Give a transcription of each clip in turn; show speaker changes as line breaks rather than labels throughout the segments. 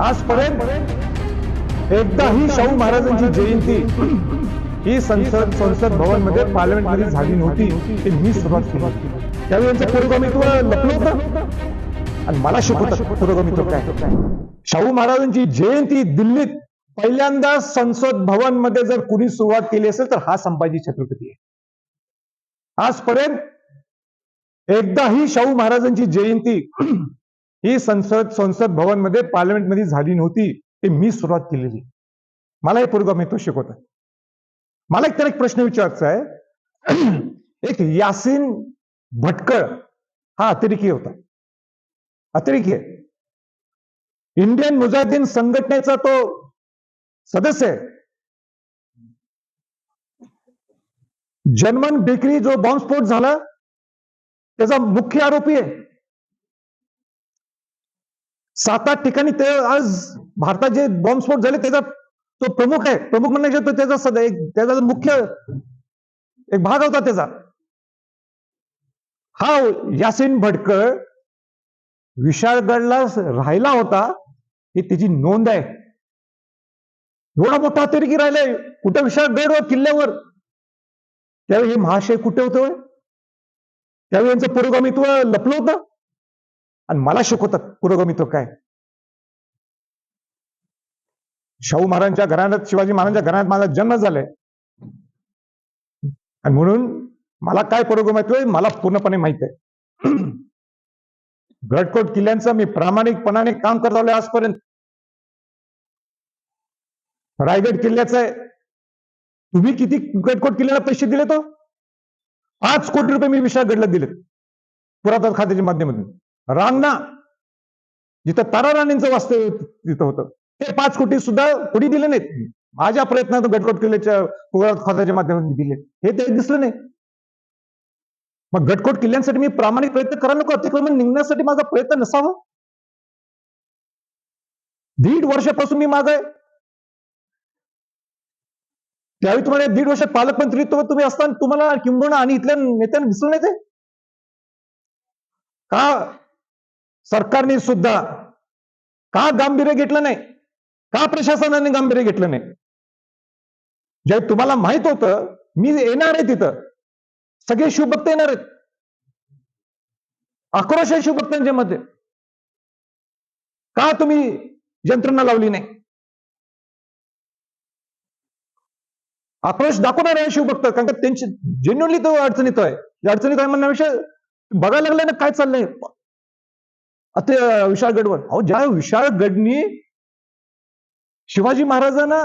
आजपर्यंत एकदाही शाहू महाराजांची जयंती ही संसद संसद भवनमध्ये पार्लमेंटमध्ये झाली नव्हती. ते मी सुरुवात केली. त्यावेळी यांचं पुरोगामित्व लपलं होतं. आणि मला शिकवतात पुरोगामित्व काय? शाहू महाराजांची जयंती दिल्लीत पहिल्यांदा संसद भवनमध्ये जर कुणी सुरुवात केली असेल तर हा संभाजी छत्रपती आहे. आजपर्यंत एकदाही शाहू महाराजांची जयंती ही संसद संसद भवनमध्ये पार्लमेंटमध्ये झाली नव्हती ते मी सुरुवात केलेली. मला हे तो शिकवतो मला एक तर एक प्रश्न विचारायचा आहे. एक यासीन भटकळ हा अतिरेकी होता. अतिरेकी आहे. इंडियन मुजाहिदीन संघटनेचा तो सदस्य आहे. जर्मन बेकरी जो बॉम्बस्फोट झाला त्याचा मुख्य आरोपी आहे. सात आठ ठिकाणी ते आज भारतात जे बॉम्बस्फोट झाले त्याचा तो प्रमुख आहे. प्रमुख म्हणण्याच्या तो त्याचा सद- त्याचा मुख्य एक भाग होता त्याचा. हा यासीन भटकळ विशाळगडला राहिला होता ही त्याची नोंद आहे. एवढा मोठा अतिरेकी राहिलाय कुठं विशाळगडवर किल्ल्यावर? त्यावेळी हे महाशय कुठे होते त्यावेळी यांचं पुरोगामित्व लपलं होतं. आणि मला शिकवतात पुरोगामित्व काय? शाहू महाराजांच्या घराण्यात शिवाजी महाराजांच्या घराण्यात माझा जन्म झालाय. आणि म्हणून मला काय पुरोगम आहे? मला पूर्णपणे माहीत आहे. गडकोट किल्ल्यांचं मी प्रामाणिकपणाने काम करत आलोय आजपर्यंत. रायगड किल्ल्याचं आहे. तुम्ही किती गडकोट किल्ल्याला पैसे दिले तो? पाच कोटी रुपये मी विशाळगडला दिलेत. पुरातन खात्याच्या माध्यमातून. रांगणा. जिथं तारा वास्तव्य तिथं होतं. ते पाच कोटी सुद्धा कोणी दिले नाहीत. माझ्या प्रयत्नातून गटकोट किल्ल्याच्या पुरात खोदाच्या माध्यमातून दिले. हे ते दिसलं नाही. मग गटकोट किल्ल्यांसाठी मी प्रामाणिक प्रयत्न करायला नको अतिक्रमण निघण्यासाठी माझा प्रयत्न नसावा? दीड वर्षापासून मी माग आहे. त्यावेळी तुम्हाला दीड वर्षात पालकमंत्रीत्व तुम्ही असताना तुम्हाला किंबहुना आणि इथल्या नेत्यांना दिसलं नाही ते? का सरकारने सुद्धा का गांभीर्य घेतलं नाही? का प्रशासनाने गांभीर्य घेतलं नाही? जे तुम्हाला माहीत होतं मी येणार आहे तिथं. सगळे शिवभक्त येणार आहेत. आक्रोश आहे शिवभक्तांच्या मध्ये. का तुम्ही यंत्रणा लावली नाही? आक्रोश दाखवणार आहे शिवभक्त कारण का त्यांची जेन्युअनली तो अडचणीत आहे. या अडचणीत आहे म्हणण्यापेक्षा बघायला लागलाय ना काय चाललंय? ते विशाळगडवर अहो ज्या विशाळगडनी शिवाजी महाराजांना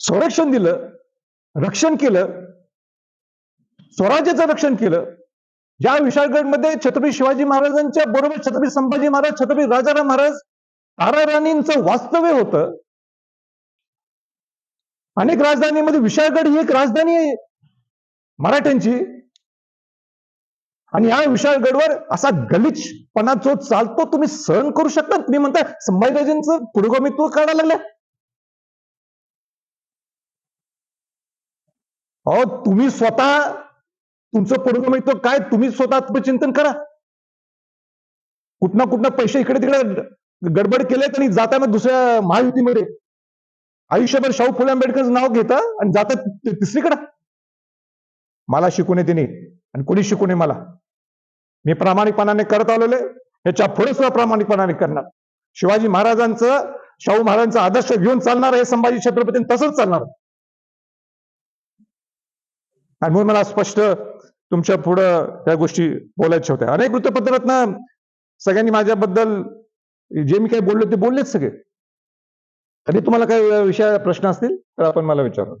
संरक्षण दिलं रक्षण केलं स्वराज्याचं रक्षण केलं ज्या विशाळगडमध्ये छत्रपती शिवाजी महाराजांच्या बरोबर छत्रपती संभाजी महाराज छत्रपती राजाराम महाराज तारा राणींचं वास्तव्य होतं. अनेक राजधानीमध्ये विशाळगड ही एक राजधानी आहे मराठ्यांची. आणि या विशाळगडवर असा गलिचपणा जो चालतो तुम्ही सहन करू शकता तुम्ही म्हणता संभाजीराजेंचं पुरोगामित्व काढायला लागलं अहो तुम्ही स्वतः तुमचं पुरोगामित्व काय? तुम्ही स्वतः चिंतन करा. कुठना कुठनं पैसे इकडे तिकडे गडबड केलेत आणि जाताना दुसऱ्या महायुतीमध्ये. आयुष्यभर शाहू फुले आंबेडकर नाव घेता आणि जातात तिसरीकडं. मला शिकू नये तिने. आणि कोणी शिकू नये मला? मी प्रामाणिकपणाने करत आलेलो याच्यापुढे सुद्धा प्रामाणिकपणाने करणार. शिवाजी महाराजांचं शाहू महाराजांचा आदर्श घेऊन चालणार हे संभाजी छत्रपती तसंच चालणार आणि म्हणून मला स्पष्ट तुमच्या पुढं त्या गोष्टी बोलायच्या होत्या. अनेक वृत्तपत्रात सगळ्यांनी माझ्याबद्दल जे मी काही बोललो ते बोललेच सगळे. तरी तुम्हाला काही विषय प्रश्न असतील तर आपण मला विचारू.